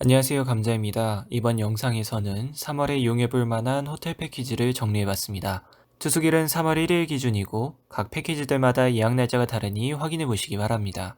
안녕하세요 감자입니다. 이번 영상에서는 3월에 이용해볼 만한 호텔 패키지를 정리해봤습니다. 투숙일은 3월 1일 기준이고 각 패키지들마다 예약 날짜가 다르니 확인해보시기 바랍니다.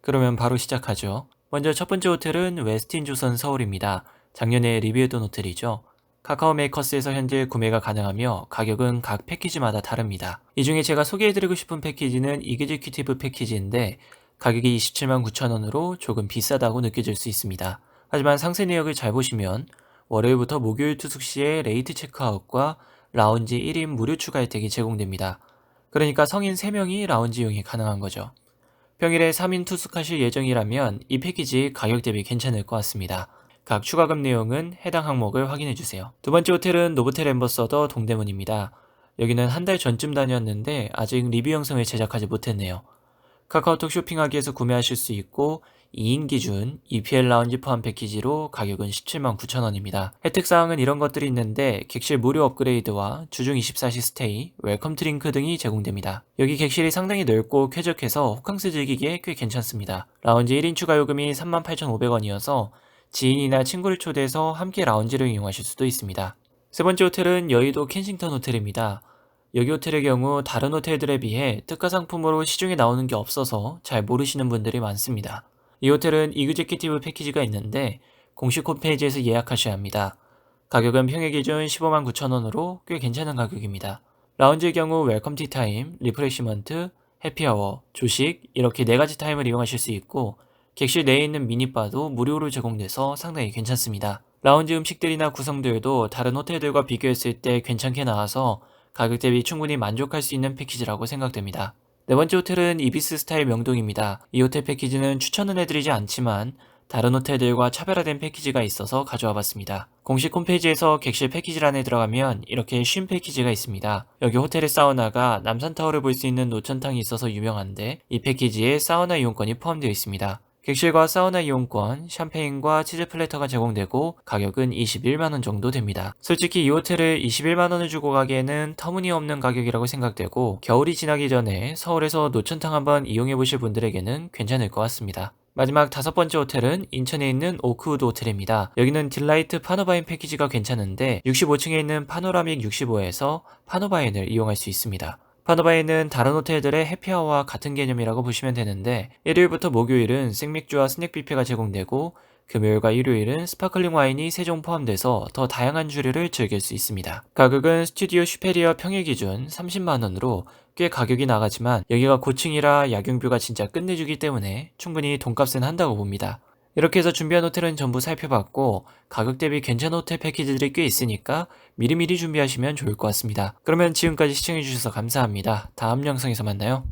그러면 바로 시작하죠. 먼저 첫 번째 호텔은 웨스틴 조선 서울입니다. 작년에 리뷰했던 호텔이죠. 카카오 메이커스에서 현재 구매가 가능하며 가격은 각 패키지마다 다릅니다. 이 중에 제가 소개해드리고 싶은 패키지는 이그제큐티브 패키지인데 가격이 27만 9천원으로 조금 비싸다고 느껴질 수 있습니다. 하지만 상세 내역을 잘 보시면 월요일부터 목요일 투숙 시에 레이트 체크아웃과 라운지 1인 무료 추가 혜택이 제공됩니다. 그러니까 성인 3명이 라운지 이용이 가능한 거죠. 평일에 3인 투숙하실 예정이라면 이 패키지 가격 대비 괜찮을 것 같습니다. 각 추가금 내용은 해당 항목을 확인해 주세요. 두 번째 호텔은 노보텔 엠버서더 동대문입니다. 여기는 한 달 전쯤 다녔는데 아직 리뷰 영상을 제작하지 못했네요. 카카오톡 쇼핑하기에서 구매하실 수 있고 2인 기준 EPL 라운지 포함 패키지로 가격은 17만 9천원입니다. 혜택사항은 이런 것들이 있는데 객실 무료 업그레이드와 주중 24시 스테이, 웰컴 드링크 등이 제공됩니다. 여기 객실이 상당히 넓고 쾌적해서 호캉스 즐기기에 꽤 괜찮습니다. 라운지 1인 추가 요금이 38,500원이어서 지인이나 친구를 초대해서 함께 라운지를 이용하실 수도 있습니다. 세 번째 호텔은 여의도 켄싱턴 호텔입니다. 여기 호텔의 경우 다른 호텔들에 비해 특가 상품으로 시중에 나오는 게 없어서 잘 모르시는 분들이 많습니다. 이 호텔은 이그제키티브 패키지가 있는데 공식 홈페이지에서 예약하셔야 합니다. 가격은 평일 기준 15만 9천원으로 꽤 괜찮은 가격입니다. 라운지의 경우 웰컴 티타임, 리프레시먼트, 해피아워, 조식 이렇게 네 가지 타임을 이용하실 수 있고 객실 내에 있는 미니바도 무료로 제공돼서 상당히 괜찮습니다. 라운지 음식들이나 구성들도 다른 호텔들과 비교했을 때 괜찮게 나와서 가격 대비 충분히 만족할 수 있는 패키지라고 생각됩니다. 네 번째 호텔은 이비스 스타일 명동입니다. 이 호텔 패키지는 추천은 해드리지 않지만 다른 호텔들과 차별화된 패키지가 있어서 가져와 봤습니다. 공식 홈페이지에서 객실 패키지란에 들어가면 이렇게 쉼 패키지가 있습니다. 여기 호텔의 사우나가 남산타워를 볼 수 있는 노천탕이 있어서 유명한데 이 패키지에 사우나 이용권이 포함되어 있습니다. 객실과 사우나 이용권, 샴페인과 치즈 플래터가 제공되고 가격은 21만원 정도 됩니다. 솔직히 이 호텔을 21만원을 주고 가기에는 터무니없는 가격이라고 생각되고 겨울이 지나기 전에 서울에서 노천탕 한번 이용해 보실 분들에게는 괜찮을 것 같습니다. 마지막 다섯 번째 호텔은 인천에 있는 오크우드 호텔입니다. 여기는 딜라이트 파노바인 패키지가 괜찮은데 65층에 있는 파노라믹 65에서 파노바인을 이용할 수 있습니다. 파노바에는 다른 호텔들의 해피아워와 같은 개념이라고 보시면 되는데 일요일부터 목요일은 생맥주와 스낵 뷔페가 제공되고 금요일과 일요일은 스파클링 와인이 3종 포함돼서 더 다양한 주류를 즐길 수 있습니다. 가격은 스튜디오 슈페리어 평일 기준 30만원으로 꽤 가격이 나가지만 여기가 고층이라 야경뷰가 진짜 끝내주기 때문에 충분히 돈값은 한다고 봅니다. 이렇게 해서 준비한 호텔은 전부 살펴봤고 가격 대비 괜찮은 호텔 패키지들이 꽤 있으니까 미리미리 준비하시면 좋을 것 같습니다. 그러면 지금까지 시청해주셔서 감사합니다. 다음 영상에서 만나요.